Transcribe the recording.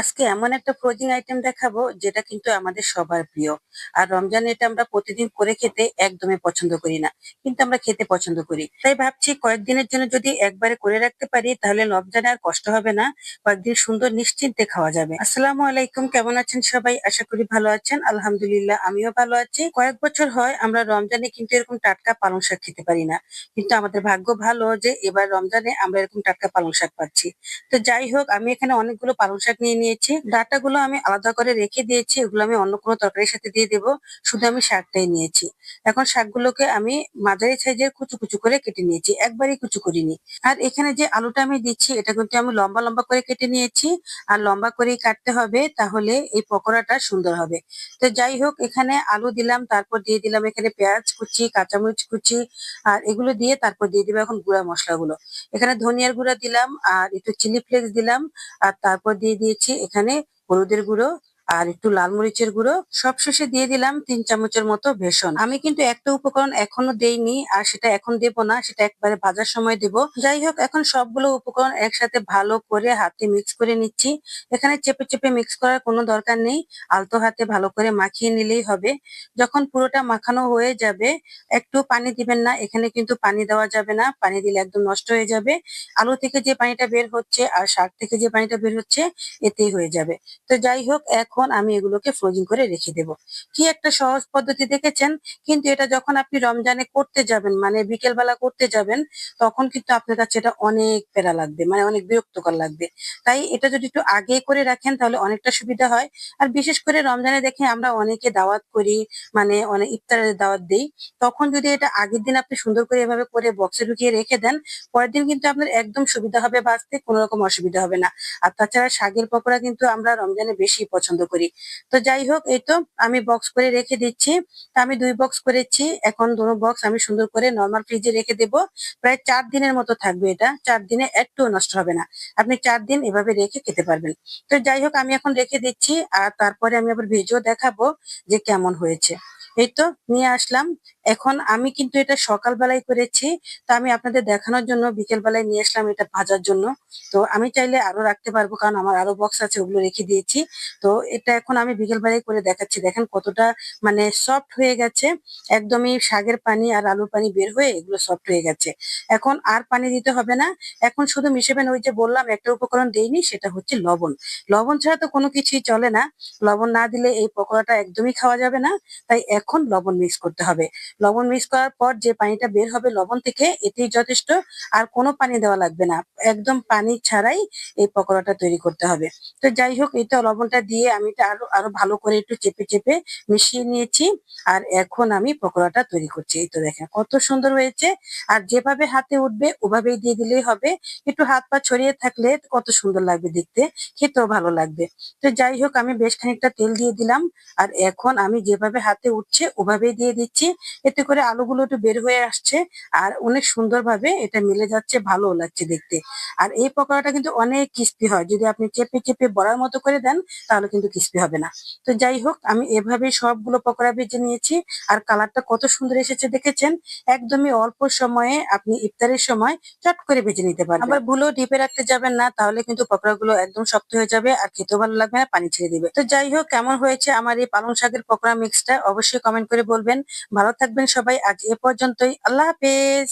আজকে এমন একটা ফ্রোজিং আইটেম দেখাবো, যেটা কিন্তু আমাদের সবার প্রিয়। আর রমজানে এটা আমরা প্রতিদিন করে খেতে একদমই পছন্দ করি না, কিন্তু আমরা খেতে পছন্দ করি। তাই ভাবছি কয়েকদিনের জন্য যদি একবারে করে রাখতে পারি, তাহলে রমজানে আর কষ্ট হবে না, কয়েকদিন সুন্দর নিশ্চিন্তে খাওয়া যাবে। আসসালামু আলাইকুম, কেমন আছেন সবাই? আশা করি ভালো আছেন। আলহামদুলিল্লাহ, আমিও ভালো আছি। কয়েক বছর হয় আমরা রমজানে কিন্তু এরকম টাটকা পালং শাক খেতে পারি না, কিন্তু আমাদের ভাগ্য ভালো যে এবার রমজানে আমরা এরকম টাটকা পালং শাক পাচ্ছি। তো যাই হোক, আমি এখানে অনেকগুলো পালং শাক নিয়ে নিয়েছি। ডাঁটাগুলো আমি আলাদা করে রেখে দিয়েছি। এগুলো আমি অন্য কোনো তরকারির সাথে দিয়ে দেবো। শুধু আমি শাকটাই নিয়েছি। এখন শাকগুলোকে আমি মাঝারি সাইজের কুচু কুচু করে কেটে নিয়েছি। একবারই কুচু করিনি। আর এখানে যে আলুটা আমি দিচ্ছি, এটা কিন্তু আমি লম্বা লম্বা করে কেটে নিয়েছি। আর লম্বা করেই কাটতে হবে, তাহলে এই পকোড়াটা সুন্দর হবে। তো যাই হোক, এখানে আলু দিলাম, তারপর দিয়ে দিলাম এখানে পেঁয়াজ কুচি, কাঁচামরিচ কুচি, আর এগুলো দিয়ে তারপর দিয়ে দিবো এখন গুঁড়া মশলাগুলো। এখানে ধনিয়ার গুঁড়া দিলাম, আর একটু চিলি ফ্লেক্স দিলাম, আর তারপর দিয়ে দিয়েছি এখানে হলুদের গুঁড়ো আর একটু লাল মরিচের গুঁড়ো সবশেষে দিয়ে দিলাম তিন চামচের মতো বেসন। আমি কিন্তু একটা উপকরণ এখনও দেইনি আর সেটা এখন দেব না, সেটা একবারে ভাজার সময় দেব। যাই হোক, এখন সবগুলো উপকরণ একসাথে ভালো করে হাতে মিক্স করে নিচ্ছি। এখানে চেপে চেপে মিক্স করার কোনো দরকার নেই। আলতো হাতে ভালো করে মাখিয়ে নিলেই হবে। যখন পুরোটা মাখানো হয়ে যাবে, একটু পানি দিবেন না, এখানে কিন্তু পানি দেওয়া যাবে না। পানি দিলে একদম নষ্ট হয়ে যাবে। আলু থেকে যে পানিটা বের হচ্ছে আর শাক থেকে যে পানিটা বের হচ্ছে, এতেই হয়ে যাবে। তো যাই হোক, এখন আমি এগুলোকে ফ্রোজিং করে রেখে দেব। কি একটা সহজ পদ্ধতি দেখেছেন? কিন্তু এটা যখন আপনি রমজানে করতে যাবেন মানে বিকেল বেলা করতে যাবেন, তখন কিন্তু আপনার কাছে এটা অনেক প্যারা লাগবে মানে অনেক বিরক্তকর লাগবে। তাই এটা যদি একটু আগে করে রাখেন, তাহলে অনেকটা সুবিধা হয়। আর বিশেষ করে রমজানে দেখে আমরা অনেকে দাওয়াত করি মানে অনেক ইফতারের দাওয়াত দিই। তখন যদি এটা আগের দিন আপনি সুন্দর করে এভাবে করে বক্সে ঢুকিয়ে রেখে দেন, পরের দিন কিন্তু আপনার একদম সুবিধা হবে বাঁচতে কোনো রকম অসুবিধা হবে না। আর তাছাড়া শাকের পকোড়া কিন্তু আমরা রমজানে বেশি পছন্দ করি। তো যাই হোক এই তো আমি বক্স করে রেখে দিচ্ছি। আমি দুই বক্স করেছি। এখন দুটো বক্স আমি সুন্দর করে নর্মাল ফ্রিজে রেখে দেব। প্রায় চার দিনের মতো থাকবে এটা। চার দিনে একটু নষ্ট হবে না। আপনি চার দিন এভাবে রেখে খেতে পারবেন। তো যাই হোক আমি এখন রেখে দিচ্ছি। আর তারপরে আমি আবার ভেজেও দেখাবো যে কেমন হয়েছে। এই তো নিয়ে আসলাম। এখন আমি কিন্তু এটা সকালবেলায় করেছি, তো আমি আপনাদের দেখানোর জন্য বিকেল বেলায় নিয়ে আসলাম এটা ভাজার জন্য। তো আমি চাইলে আরও রাখতে পারব, কারণ আমার আরও বক্স আছে, ওগুলো রেখে দিয়েছি। তো এটা এখন আমি বিকেল বেলায় করে দেখাচ্ছি। দেখেন কতটা মানে সফট হয়ে গেছে। একদমই শাকের পানি আর আলুর পানি বের হয়ে এগুলো সফট হয়ে গেছে। এখন আর পানি দিতে হবে না। এখন শুধু মিশাবেন ওই যে বললাম, একটা উপকরণ দেইনি, সেটা হচ্ছে লবণ। লবণ ছাড়া তো কোনো কিছুই চলে না। লবণ না দিলে এই পকোড়াটা একদমই খাওয়া যাবে না। তাই এখন লবণ মিক্স করতে হবে। লবণ মিক্স করার পর যে পানিটা বের হবে লবণ থেকে, এতেই যথেষ্ট। আর কোনো পানি দেওয়া লাগবে না। একদম পানি ছাড়াই এই পকোড়াটা তৈরি করতে হবে। তো যাই হোক এটা লবণটা দিয়ে আমি এটা আরও আরও ভালো করে একটু চেপে চেপে মিশিয়ে নিয়েছি। আর এখন আমি পকোড়াটা তৈরি করছি। এই তো দেখেন, কত সুন্দর হয়েছে। আর যেভাবে হাতে উঠবে, ওভাবেই দিয়ে দিলেই হবে। একটু হাত পা ছড়িয়ে থাকলে কত সুন্দর লাগবে দেখতে। খেতেও ভালো লাগবে। তো যাই হোক, আমি বেশ খানিকটা তেল দিয়ে দিলাম। আর এখন আমি যেভাবে হাতে উঠছে, ওভাবেই দিয়ে দিচ্ছি। এতে করে আলুগুলো একটু বের হয়ে আসছে আর অনেক সুন্দরভাবে এটা মিলে যাচ্ছে ভালো লাগছে দেখতে। আর এই পকোড়াটা কিন্তু অনেক ক্রিস্পি হয়। যদি আপনি চেপে চেপে বড়ার মতো করে দেন, তাহলে কিন্তু ক্রিস্পি হবে না। তো যাই হোক, আমি এভাবে সবগুলো পকোড়া ভেজে নিয়েছি আর কালারটা কত সুন্দর এসেছে দেখেছেন? একদমই অল্প সময়ে আপনি ইফতারের সময় চট করে ভেজে নিতে পারেন আবার ভুলেও ডিপে রাখতে যাবেন না, তাহলে কিন্তু পকোড়াগুলো একদম শক্ত হয়ে যাবে আর খেতেও ভালো লাগবে না, পানি ছেড়ে দিবে। তো যাই হোক, কেমন হয়েছে আমার এই পালং শাকের পকোড়া মিক্সটা অবশ্যই কমেন্ট করে বলবেন। ভালো থাকবেন সবাই আজ এ পর্যন্তই। আল্লাহ হাফেজ।